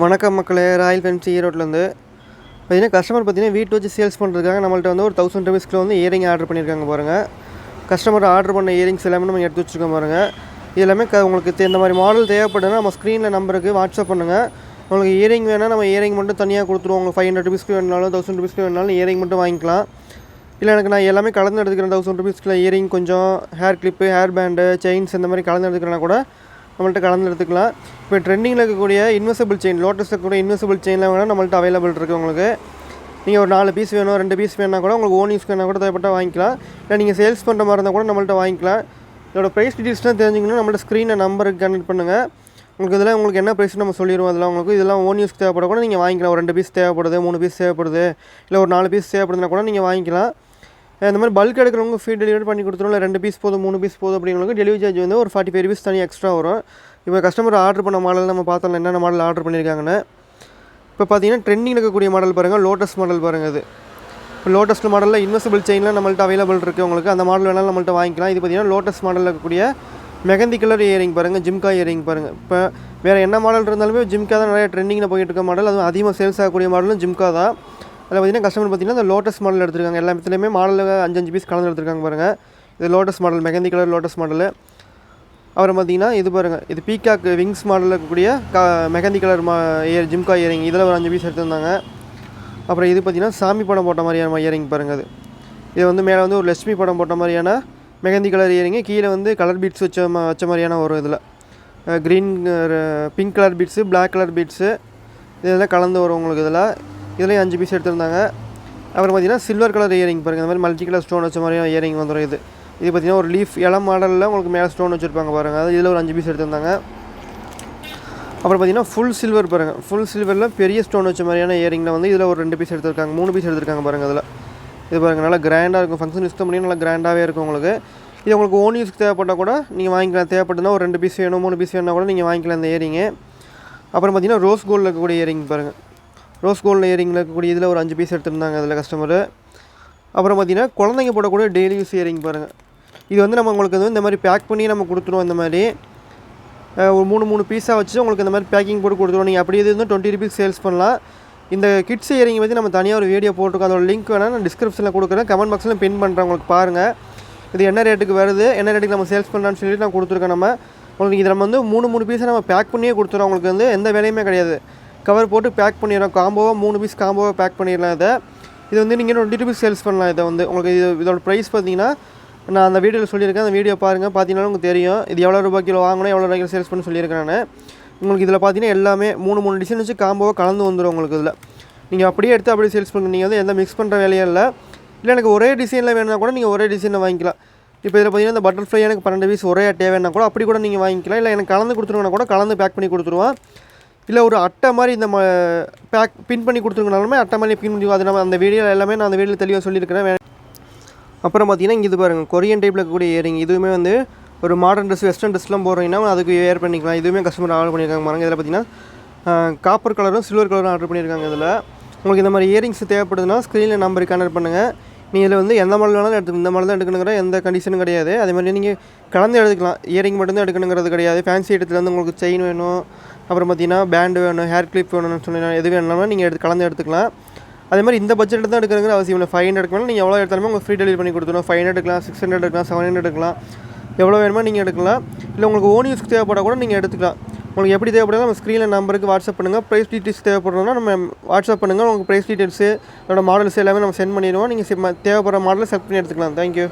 வணக்கம் மக்களே Royal fancy ஈரோட்லேருந்து பார்த்தீங்கன்னா கஸ்டமர் பார்த்தீங்கன்னா வீட்டு வச்சு சேல்ஸ் பண்ணுறதுக்காக நம்மள்ட்ட வந்து ஒரு தௌசண்ட் ருபீஸ்க்கு வந்து இயரிங் ஆர்டர் பண்ணியிருக்காங்க பாருங்கள் கஸ்டமர் ஆர்டர் பண்ண இயரிங்ஸ் எல்லாமே நம்ம எடுத்து வச்சுருக்கோம் பாருங்கள் இது எல்லாமே க உங்களுக்கு இந்த மாதிரி மாடல் தேவைப்படுதுன்னா நம்ம ஸ்க்ரீனில் நம்பருக்கு வாட்ஸ்அப் பண்ணுங்கள் உங்களுக்கு இயரிங் வேணால் நம்ம இயரிங் மட்டும் தனியாக கொடுத்துருவோம். உங்களுக்கு ஃபைவ் ஹண்ட்ரட் ருபீஸ்க்கு வேணாலும் தௌசண்ட் ருபீஸ்க்கு வேணாலும் இயரிங் மட்டும் வாங்கிக்கலாம். இல்லை எனக்கு நான் எல்லாமே கலந்து எடுத்துக்கிறேன். தௌசண்ட் ருபீஸ்க்குள்ள இயரிங் கொஞ்சம் hair clip hair band chains இந்த மாதிரி கலந்து எடுத்துக்கிறேன்னா கூட நம்மள்ட்ட கலந்து எடுத்துக்கலாம். இப்போ ட்ரெண்டிங்கில் இருக்கக்கூடிய இன்வெசிபிள் செயின் லோட்டஸில் இருக்கக்கூடிய இன்வெசிபிள் செயின்லாம் வேணால் நம்மள்ட்ட அவைலபிள் இருக்குது உங்களுக்கு. நீங்கள் ஒரு நாலு பீஸ் வேணும் ரெண்டு பீஸ் வேணால் கூட உங்களுக்கு ஓன் யூஸ் வேணால் கூட தேவைப்பட்ட வாங்கிக்கலாம். இல்லை நீங்கள் சேல்ஸ் பண்ணுற மாதிரி இருந்தால் கூட நம்மள்ட்ட வாங்கிக்கலாம். இதோட ப்ரைஸ் டீட்டெயில்ஸ்லாம் தெரிஞ்சுக்கணும் நம்மள்ட்ட ஸ்க்ரீனை நம்பருக்கு கனெக்ட் பண்ணுங்கள் உங்களுக்கு இதெல்லாம் உங்களுக்கு என்ன ப்ரைஸ் நம்ம சொல்லிடுவோம் அதெல்லாம் உங்களுக்கு இதெல்லாம் ஓன் யூஸ் தேவைப்பட கூட நீங்கள் வாங்கிக்கலாம். ஒரு ரெண்டு பீஸ் தேவைப்படுது மூணு பீஸ் தேவைப்படுது இல்லை ஒரு நாலு பீஸ் தேவைப்படுதுன்னா கூட நீங்கள் வாங்கிக்கலாம். இந்த மாதிரி பல்க் எடுக்கிறவங்க ஃப்ரீ டெலிவரி பண்ணி கொடுத்துருவோம். இல்லை ரெண்டு பீஸ் போதும் மூணு பீஸ் போதும் அப்படிங்கிறவங்க டெலிவரி சார்ஜ் வந்து ஒரு ஃபார்ட்டி ஃபைவ் ருபீஸ் தனி எக்ஸ்ட்ரா வரும். இப்போ கஸ்டமர் ஆர்டர் பண்ண மாடல் நம்ம பார்த்தோம்ல என்னென்ன மாடல் ஆர்டர் பண்ணியிருக்காங்கன்னு இப்போ பார்த்தீங்கன்னா ட்ரெண்டிங் இருக்கக்கூடிய மாடல் பாருங்கள் லோட்டஸ் மாடல் பாருங்கள் அது இப்போ லோட்டஸ் மாடலில் இன்வெஸ்டபிள் செயின்லாம் நம்மள்ட்ட அவைலபிள் இருக்குது உங்களுக்கு. அந்த மாடல் வேணாலும் நம்மள்ட்ட வாங்கிக்கலாம். இது பார்த்தீங்கன்னா லோட்டஸ் மாடலில் இருக்கக்கூடிய மெகந்தி கலர் இயரிங் பாருங்கள் ஜிம்கா இயரிங் பாருங்கள் இப்போ வேறு என்ன மாடல் இருந்தாலுமே ஜிம்கா தான் நிறைய ட்ரெண்டிங்கில் போயிட்டு இருக்க மாடல் அதுவும் அதிகமாக சேல்ஸ் ஆகக்கூடிய மாடலும் ஜிம்கா தான். அதில் பார்த்தீங்கன்னா கஸ்டமர் பார்த்தீங்கன்னா இந்த லோட்டஸ் மாடல் எடுத்திருக்காங்க. எல்லா இடத்துலையுமே மாடலில் அஞ்சு அஞ்சு பீஸ் கலந்து எடுத்திருக்காங்க பாருங்கள் இது lotus model mehndi colour lotus model அப்புறம் பார்த்தீங்கன்னா இது பாருங்கள் இது பீகாக் விங்ஸ் மாடலில் இருக்கக்கூடிய க மெகந்தி கலர் மா இயர் ஜிம்கா இயரிங் இதில் ஒரு அஞ்சு பீஸ் எடுத்திருந்தாங்க. அப்புறம் இது பார்த்தீங்கன்னா சாமி படம் போட்ட மாதிரியான இயரிங் பாருங்கள் அது. இது வந்து மேலே வந்து ஒரு லட்சுமி படம் போட்ட மாதிரியான மெகந்தி கலர் இயரிங்கு கீழே வந்து கலர் பீட்ஸ் வச்ச மா- வச்ச மாதிரியான ஒரு இதில். Green pink colour beads black colour beads இதெல்லாம் கலந்து வரும் உங்களுக்கு இதில். இதுலேயும் அஞ்சு பீஸ் எடுத்திருந்தாங்க. அப்புறம் பார்த்தீங்கன்னா சில்வர் கலர் இயரிங் பாருங்கள் இந்த மாதிரி மல்டி கலர் ஸ்டோன் வச்ச மாதிரியான இயரிங் வந்துடும் இது இது பார்த்தீங்கன்னா ஒரு லீஃப் இளம் மாடலில் உங்களுக்கு மேலே ஸ்டோன் வச்சுருப்பாங்க பாருங்கள் அது இதில் ஒரு அஞ்சு பீஸ் எடுத்திருந்தாங்க. அப்புறம் பார்த்தீங்கன்னா ஃபுல் சில்வர் பாருங்கள் ஃபுல் சில்வரில் பெரிய ஸ்டோன் வச்ச மாதிரியான இயரிங்கில் வந்து இதில் ஒரு ரெண்டு பீஸ் எடுத்திருக்காங்க. மூணு பீஸ் எடுத்திருக்காங்க பாருங்கள் அதில் இது பாருங்கள் நல்லா கிராண்டாக இருக்கும். ஃபங்க்ஷன் யூஸ் பண்ணி நல்லா கிராண்டாகவே இருக்கும் உங்களுக்கு. இது உங்களுக்கு ஓன் யூஸ்க்கு தேவைப்பட்டால் கூட நீங்கள் வாங்கிக்கலாம். தேவைப்பட்டதுனா ஒரு ரெண்டு பீஸ் வேணும் மூணு பீஸ் வேணும்னா கூட நீங்கள் வாங்கிக்கலாம் இந்த இயரிங்கு அப்புறம் பார்த்தீங்கன்னா ரோஸ் கோல்டில் இருக்கக்கூடிய இயரிங் பாருங்கள் ரோஸ் கோல்டில் இயரிங்கில் இருக்கக்கூடிய இதில் ஒரு அஞ்சு பீஸ் எடுத்திருந்தாங்க அதில் கஸ்டமரு அப்புறம் பார்த்தீங்கன்னா குழந்தைங்க போடக்கூடிய டெய்லி யூஸ் இயரிங் பாருங்கள் இது வந்து நம்ம உங்களுக்கு வந்து இந்த மாதிரி பேக் பண்ணி நம்ம கொடுத்துருவோம் இந்த மாதிரி. ஒரு மூணு மூணு பீஸாக வச்சு உங்களுக்கு இந்த மாதிரி பேக்கிங் போட்டு கொடுத்துருவோம். நீங்கள் அப்படி இது வந்து டுவெண்ட்டி ருபீஸ் சேல்ஸ் பண்ணலாம். இந்த கிட்ஸ் இயரிங் பற்றி நம்ம தனியாக ஒரு வீடியோ போட்டிருக்கோம். அதோட லிங்க் வேணால் நான் டிஸ்கிரிப்ஷனில் கொடுக்குறேன். கமெண்ட் பாக்ஸில் பின் பண்ணுறேன் உங்களுக்கு பாருங்கள் இது என்ன ரேட்டுக்கு வருது? என்ன ரேட்டுக்கு நம்ம சேல்ஸ் பண்ணலான்னு சொல்லிட்டு நான் கொடுத்துருக்கேன் நம்ம. உங்களுக்கு இதை நம்ம வந்து மூணு மூணு பீஸை நம்ம பேக் பண்ணியே கொடுத்துருவோம் உங்களுக்கு வந்து எந்த வேலையுமே கிடையாது. கவர் போட்டு பேக் பண்ணிடுறோம் காம்போவாக மூணு பீஸ் காம்போவாக பேக் பண்ணிடலாம் இதை. இது வந்து நீங்கள் டுவெண்ட்டி ருபீஸ் சேல்ஸ் பண்ணலாம் இதை வந்து. உங்களுக்கு இது இதோட ப்ரைஸ் பார்த்தீங்கன்னா நான் அந்த வீடியோவில் சொல்லியிருக்கேன். அந்த வீடியோ பாருங்கள் பார்த்தீங்கன்னா உங்களுக்கு தெரியும். இது எவ்வளோ ரூபாய் கிலோ வாங்கினா எவ்வளோ ரூபாய்க்கு சேல்ஸ் பண்ணி சொல்லியிருக்கேன் நான். உங்களுக்கு இதில் பார்த்தீங்கன்னா எல்லாமே மூணு மூணு டிசைன் வச்சு காம்போவாக கலந்து வந்துடும் உங்களுக்கு இதில். நீங்கள் அப்படியே எடுத்து அப்படியே சேல்ஸ் பண்ணுங்க நீங்கள் வந்து எந்த மிக்ஸ் பண்ணுற வேலையே இல்லை. இல்லை எனக்கு ஒரே டிசைனில் வேணும்னா கூட நீங்கள் ஒரே டிசைனில் வாங்கிக்கலாம். இப்போ இதில் பார்த்தீங்கன்னா இந்த பட்டர்ஃப்ளை எனக்கு பன்னெண்டு பீஸ் ஒரே அட்டையாக கூட அப்படி கூட நீங்கள் வாங்கிக்கலாம். இல்லை எனக்கு கலந்து கொடுத்துருங்கன்னா கூட கலந்து பேக் பண்ணி கொடுத்துருவோம் இல்லை ஒரு அட்டை மாதிரி இந்த பேக் பின் பண்ணி கொடுத்துருக்கனாலுமே அட்டை மாதிரி பின் பண்ணி அது நம்ம அந்த வீடியோவில் எல்லாமே நான் அந்த வீடியோவில் தெளிவாக சொல்லியிருக்கிறேன். அப்புறம் பார்த்தீங்கன்னா இங்கே இது பாருங்கள் கொரியன் டைப்பில் இருக்கக்கூடிய இயரிங் இதுவுமே வந்து ஒரு மாடர்ன் ட்ரெஸ் வெஸ்டர்ன் ட்ரெஸ்லாம் போடுறீங்கன்னா அதுக்கு வேர் பண்ணிக்கலாம். இதுவுமே கஸ்டமர் ஆர்டர் பண்ணியிருக்காங்க பாருங்க. இதில் பார்த்தீங்கன்னா காப்பர் கலரும் சில்வர் கலரும் ஆர்டர் பண்ணியிருக்காங்க இதில். உங்களுக்கு இந்த மாதிரி இயரிங்ஸ் தேவைப்படுதுன்னா ஸ்க்ரீனில் நம்பருக்கு கனெக்ட் பண்ணுங்கள் நீங்கள் இதில் வந்து எந்த மாடல் வேணாலும் எடுத்து இந்த மாடல் தான் எடுக்கணுங்கிற எந்த கண்டிஷனும் கிடையாது. அதே மாதிரி நீங்கள் கலந்து எடுத்துக்கலாம். இயரிங் மட்டும்தான் எடுக்கணுங்கிறது கிடையாது. ஃபேன்சி இடத்துல வந்து உங்களுக்கு செயின் வேணும். அப்புறம் பார்த்தீங்கன்னா பேண்டு வேணும் ஹேர் கிளிப் வேணும்னு சொன்னீங்கன்னா எது வேணும்னா நீங்கள் எடுத்து கலந்து எடுத்துக்கலாம். அதே மாதிரி இந்த பட்ஜெட்டில் தான் எடுக்கணுங்கிற அவசியம் இல்லை. ஃபைவ் ஹண்ட்ரட் எடுக்கணும் நீங்கள் எவ்வளோ எடுத்தாலுமே உங்களுக்கு ஃப்ரீ டெலிவரி பண்ணி கொடுத்துருவோம் ஃபைவ் ஹண்ட்ரட் எடுக்கலாம் சிக்ஸ் ஹண்ட்ரட் எடுக்கலாம் செவன் ஹண்ட்ரட் எடுக்கலாம். எவ்வளோ வேணுமோ நீங்கள் எடுக்கலாம். இல்லை உங்களுக்கு ஓன் யூஸ்க்கு தேவைப்பட கூட நீங்கள் எடுத்துக்கலாம். உங்களுக்கு எப்படி தேவைப்படுதோ நம்ம ஸ்க்ரீனில் நம்பருக்கு வாட்ஸ்அப் பண்ணுங்கள் ப்ரைஸ் டீட்டெயில்ஸ் தேவைப்படுறதுனா நம்ம வாட்ஸ்அப் பண்ணுங்கள் உங்களுக்கு ப்ரைஸ் டீட்டெயில்ஸு அதோட மாடல்ஸ் எல்லாமே நம்ம சென்ட் பண்ணிடுவோம். நீங்கள் தேவைப்படுற மாடலை செலக்ட் பண்ணி எடுத்துக்கலாம். தேங்க்யூ